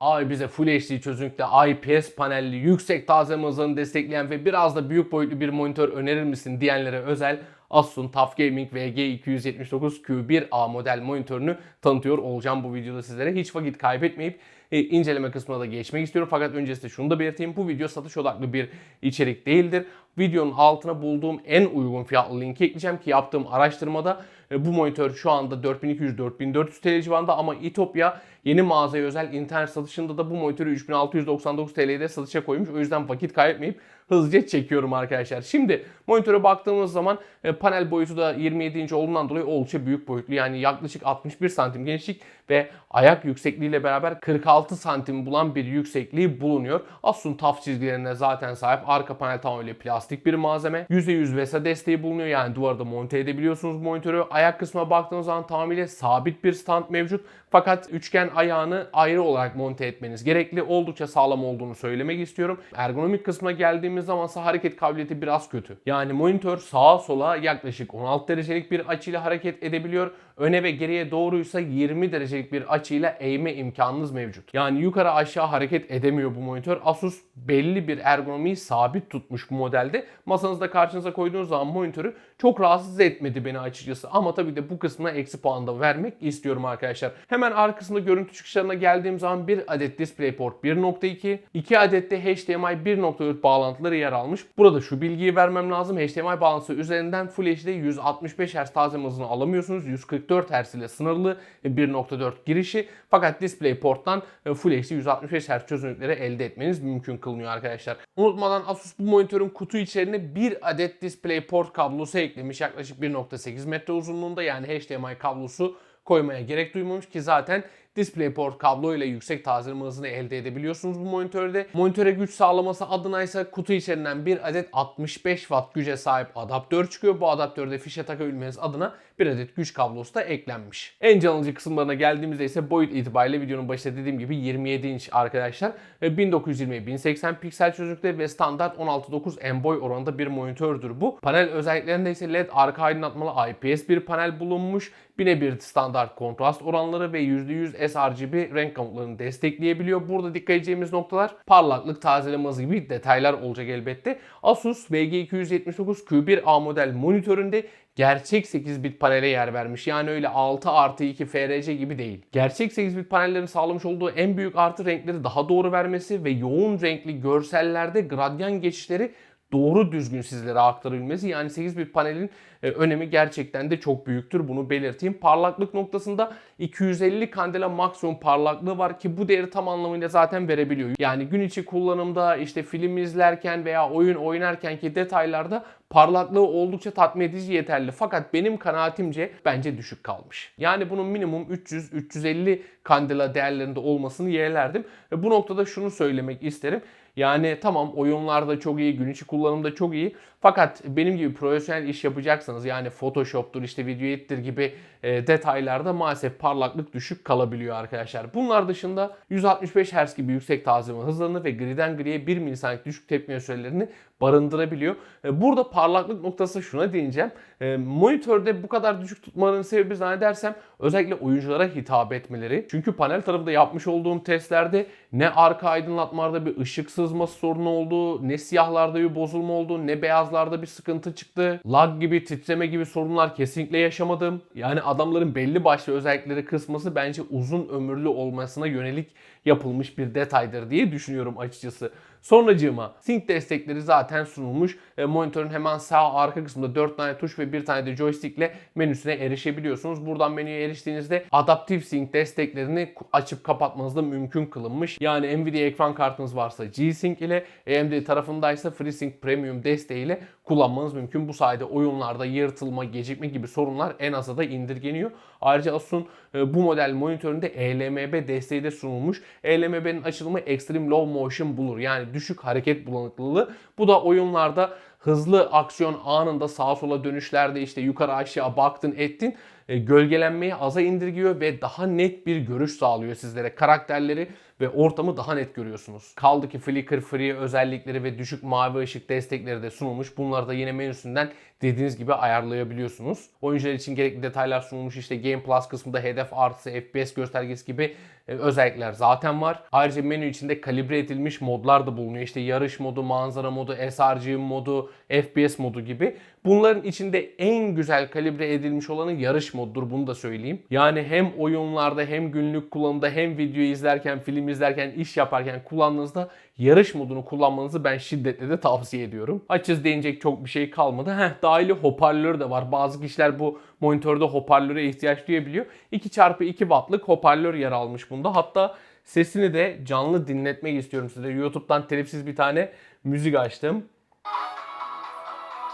Ay bize Full HD çözünürlükte IPS panelli, yüksek tazeleme hızlarını destekleyen ve biraz da büyük boyutlu bir monitör önerir misin diyenlere özel Asus'un TUF Gaming VG279 Q1A model monitörünü tanıtıyor olacağım bu videoda sizlere. Hiç vakit kaybetmeyip e, inceleme kısmına da geçmek istiyorum. Fakat öncesinde şunu da belirteyim. Bu video satış odaklı bir içerik değildir. Videonun altına bulduğum en uygun fiyatlı linki ekleyeceğim ki yaptığım araştırmada e, bu monitör şu anda 4200-4400 TL civarında ama İtopya yeni mağazaya özel internet satışında da bu monitörü 3699 TL'de satışa koymuş. O yüzden vakit kaybetmeyip hızlıca çekiyorum arkadaşlar. Şimdi monitöre baktığımız zaman e, panel boyutu da 27 inç olduğundan dolayı oldukça büyük boyutlu. Yani yaklaşık 61 santim genişlik ve ayak yüksekliğiyle beraber 46 santim bulan bir yüksekliği bulunuyor. Asus'un TUF çizgilerine zaten sahip. Arka panel tamamıyla plastik bir malzeme. %100 VESA desteği bulunuyor. Yani duvarda monte edebiliyorsunuz monitörü. Ayak kısmına baktığınız zaman tamamıyla sabit bir stand mevcut. Fakat üçgen ayağını ayrı olarak monte etmeniz gerekli. Oldukça sağlam olduğunu söylemek istiyorum. Ergonomik kısmına geldiğimiz zaman ise hareket kabiliyeti biraz kötü. Yani monitör sağa sola yaklaşık 16 derecelik bir açıyla hareket edebiliyor. Öne ve geriye doğruysa 20 derecelik bir açıyla eğme imkanınız mevcut. Yani yukarı aşağı hareket edemiyor bu monitör. Asus belli bir ergonomiyi sabit tutmuş bu modelde. Masanızda karşınıza koyduğunuz zaman monitörü çok rahatsız etmedi beni açıkçası. Ama tabii de bu kısmına eksi puan da vermek istiyorum arkadaşlar. Hemen arkasında görüntü çıkışlarına geldiğim zaman bir adet DisplayPort 1.2, 2 adet de HDMI 1.4 bağlantıları yer almış. Burada şu bilgiyi vermem lazım. HDMI bağlantısı üzerinden Full HD 165 Hz taze hızını alamıyorsunuz. 144 Hz ile sınırlı 1.4 girişi. Fakat DisplayPort'tan Full HD 165 Hz çözünürlükleri elde etmeniz mümkün kılınıyor arkadaşlar. Unutmadan Asus bu monitörün kutu içerisine bir adet DisplayPort kablosu eklemiş. Yaklaşık 1.8 metre uzunluğunda yani HDMI kablosu koymaya gerek duymamış ki zaten DisplayPort kablo ile yüksek tazeleme hızını elde edebiliyorsunuz bu monitörde. Monitöre güç sağlaması adına ise kutu içerisinden bir adet 65 Watt güce sahip adaptör çıkıyor. Bu adaptörde fişe takabilmeniz adına bir adet güç kablosu da eklenmiş. En can alıcı kısımlarına geldiğimizde ise boyut itibariyle videonun başında dediğim gibi 27 inç arkadaşlar. 1920-1080 piksel çözünürlükte ve standart 16.9 en boy oranında bir monitördür bu. Panel özelliklerinde ise LED arka aydınlatmalı IPS bir panel bulunmuş. Birebir standart kontrast oranları ve %100 sRGB renk gamutlarını destekleyebiliyor. Burada dikkat edeceğimiz noktalar parlaklık, tazeleme hızı gibi detaylar olacak elbette. Asus VG279 Q1A model monitöründe gerçek 8 bit panele yer vermiş. Yani öyle 6 artı 2 FRC gibi değil. Gerçek 8 bit panellerin sağlamış olduğu en büyük artı renkleri daha doğru vermesi ve yoğun renkli görsellerde gradyan geçişleri doğru düzgün sizlere aktarabilmesi. Yani 8 bit panelin e, önemi gerçekten de çok büyüktür. Bunu belirteyim. Parlaklık noktasında 250 kandela maksimum parlaklığı var ki bu değeri tam anlamıyla zaten verebiliyor. Yani gün içi kullanımda işte film izlerken veya oyun oynarken ki detaylarda parlaklığı oldukça tatmin edici yeterli. Fakat benim kanaatimce bence düşük kalmış. Yani bunun minimum 300-350 kandela değerlerinde olmasını yeğlerdim. Ve bu noktada şunu söylemek isterim. Yani tamam oyunlarda çok iyi, gün içi kullanımda çok iyi. Fakat benim gibi profesyonel iş yapacaksanız yani Photoshop'tur işte video editor gibi e, detaylarda maalesef parlaklık düşük kalabiliyor arkadaşlar. Bunlar dışında 165 Hz gibi yüksek tazeleme hızlarını ve griden griye 1 milisaniye düşük tepkime sürelerini barındırabiliyor. E, burada parlaklık noktası şuna değineceğim. E, monitörde bu kadar düşük tutmaların sebebi zannedersem özellikle oyunculara hitap etmeleri. Çünkü panel tarafında yapmış olduğum testlerde ne arka aydınlatmalarda bir ışık sızması sorunu oldu, ne siyahlarda bir bozulma oldu, ne beyazlarda bir sıkıntı çıktı. Lag gibi, titreme gibi sorunlar kesinlikle yaşamadım. Yani adamların belli başlı özellikleri kısması bence uzun ömürlü olmasına yönelik yapılmış bir detaydır diye düşünüyorum açıkçası. Sonracığıma sync destekleri zaten sunulmuş. E, monitörün hemen sağ arka kısmında 4 tane tuş ve bir tane de joystick ile menüsüne erişebiliyorsunuz. Buradan menüye eriştiğinizde adaptif sync desteklerini açıp kapatmanız da mümkün kılınmış. Yani Nvidia ekran kartınız varsa G-Sync ile AMD tarafındaysa FreeSync Premium desteğiyle kullanmanız mümkün. Bu sayede oyunlarda yırtılma, gecikme gibi sorunlar en aza da indirgeniyor. Ayrıca Asus'un e, bu model monitöründe eLMB desteği de sunulmuş. ELMB'nin açılımı Extreme Low Motion Blur yani düşük hareket bulanıklılığı. Bu da oyunlarda hızlı aksiyon anında sağa sola dönüşlerde işte yukarı aşağı baktın ettin e, gölgelenmeyi aza indirgiyor ve daha net bir görüş sağlıyor sizlere. Karakterleri ve ortamı daha net görüyorsunuz. Kaldı ki Flicker Free özellikleri ve düşük mavi ışık destekleri de sunulmuş. Bunları da yine menüsünden dediğiniz gibi ayarlayabiliyorsunuz. Oyuncular için gerekli detaylar sunulmuş. İşte Game Plus kısmında hedef artısı, FPS göstergesi gibi e, özellikler zaten var. Ayrıca menü içinde kalibre edilmiş modlar da bulunuyor. İşte yarış modu, manzara modu, SRG modu, FPS modu gibi. Bunların içinde en güzel kalibre edilmiş olanı yarış modudur bunu da söyleyeyim. Yani hem oyunlarda hem günlük kullanımda hem video izlerken, film izlerken, iş yaparken kullandığınızda yarış modunu kullanmanızı ben şiddetle de tavsiye ediyorum. Açız değinecek çok bir şey kalmadı. Heh, dahili hoparlör de var. Bazı kişiler bu monitörde hoparlöre ihtiyaç duyabiliyor. 2x2 wattlık hoparlör yer almış bunda. Hatta sesini de canlı dinletmek istiyorum size. YouTube'dan telifsiz bir tane müzik açtım.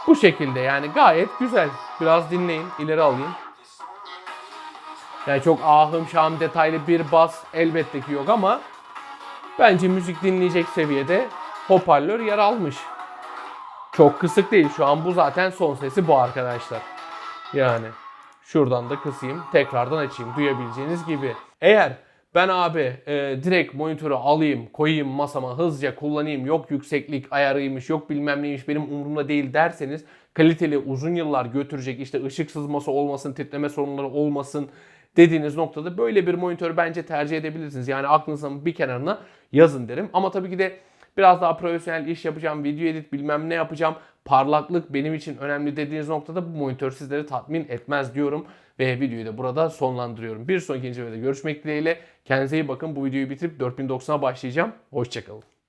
Bu şekilde yani gayet güzel. Biraz dinleyin. ileri alayım. Yani çok ahım şahım detaylı bir bas elbette ki yok ama bence müzik dinleyecek seviyede hoparlör yer almış. Çok kısık değil. Şu an bu zaten son sesi bu arkadaşlar. Yani şuradan da kısayım. Tekrardan açayım. Duyabileceğiniz gibi. Eğer ben abi e, direkt monitörü alayım, koyayım masama hızlıca kullanayım. Yok yükseklik ayarıymış, yok bilmem neymiş benim umurumda değil derseniz kaliteli uzun yıllar götürecek işte ışık sızması olmasın, titreme sorunları olmasın dediğiniz noktada böyle bir monitörü bence tercih edebilirsiniz. Yani aklınızın bir kenarına yazın derim. Ama tabii ki de biraz daha profesyonel iş yapacağım, video edit bilmem ne yapacağım. Parlaklık benim için önemli dediğiniz noktada bu monitör sizleri tatmin etmez diyorum. Ve videoyu da burada sonlandırıyorum. Bir sonraki videoda görüşmek dileğiyle. Kendinize iyi bakın. Bu videoyu bitirip 4090'a başlayacağım. Hoşçakalın.